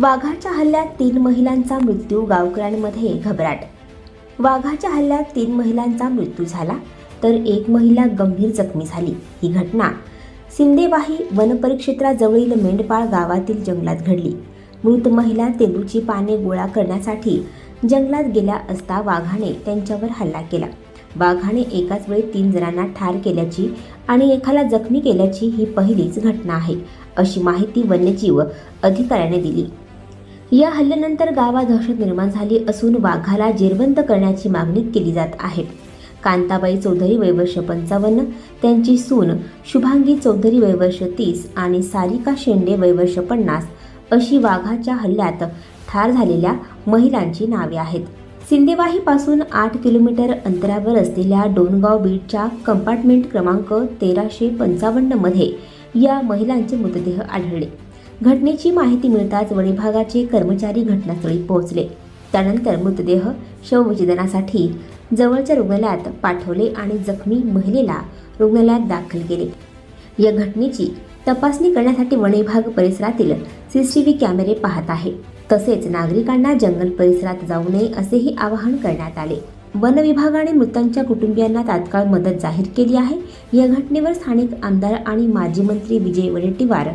वाघाच्या हल्ल्यात तीन महिलांचा मृत्यू गावकऱ्यांमध्ये घबराट. वाघाच्या हल्ल्यात तीन महिलांचा मृत्यू झाला तर एक महिला गंभीर जखमी झाली. ही घटना सिंदेवाही वनपरिक्षेत्राजवळील मेंढपाळ गावातील जंगलात घडली. मृत महिला तेंदूची पाने गोळा करण्यासाठी जंगलात गेल्या असता वाघाने त्यांच्यावर हल्ला केला. वाघाने एकाच वेळी तीन जणांना ठार केल्याची आणि एकाला जखमी केल्याची ही पहिलीच घटना आहे अशी माहिती वन्यजीव अधिकाऱ्याने दिली. या हल्ल्यानंतर गावात दहशत निर्माण झाली असून वाघाला जेरबंद करण्याची मागणी केली जात आहे. कांताबाई चौधरी वयवर्ष पंचावन्न त्यांची सून शुभांगी चौधरी वयवर्ष तीस आणि सारिका शेंडे वयवर्ष पन्नास अशी वाघाच्या हल्ल्यात ठार झालेल्या महिलांची नावे आहेत. सिंदेवाहीपासून आठ किलोमीटर अंतरावर असलेल्या डोनगाव बीटच्या कंपार्टमेंट क्रमांक तेराशे पंचावन्नमध्ये या महिलांचे मृतदेह आढळले. घटनेची माहिती मिळताच वनविभागाचे कर्मचारी घटनास्थळी पोहोचले. त्यानंतर मृतदेह शवविच्छेदनासाठी जवळच्या रुग्णालयात पाठवले आणि जखमी महिलेला रुग्णालयात दाखल केले. या घटनेची तपासणी करण्यासाठी वनविभाग परिसरातील सीसीटीव्ही कॅमेरे पाहत आहे. तसेच नागरिकांना जंगल परिसरात जाऊ नये असेही आवाहन करण्यात आले. वन विभागाने मृतांच्या कुटुंबियांना तात्काळ मदत जाहीर केली आहे. या घटनेवर स्थानिक आमदार आणि माजी मंत्री विजय वडेट्टीवार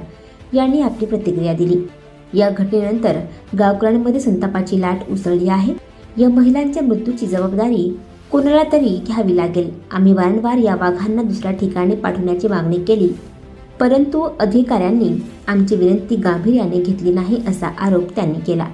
यांनी आपली प्रतिक्रिया दिली. या घटनेनंतर गावकऱ्यांमध्ये संतापाची लाट उसळली आहे. या महिलांच्या मृत्यूची जबाबदारी कोणाला तरी घ्यावी लागेल. आम्ही वारंवार या वाघांना दुसऱ्या ठिकाणी पाठवण्याची मागणी केली. परंतु अधिकाऱ्यांनी आमची विनंती गांभीर्याने घेतली नाही असा आरोप त्यांनी केला.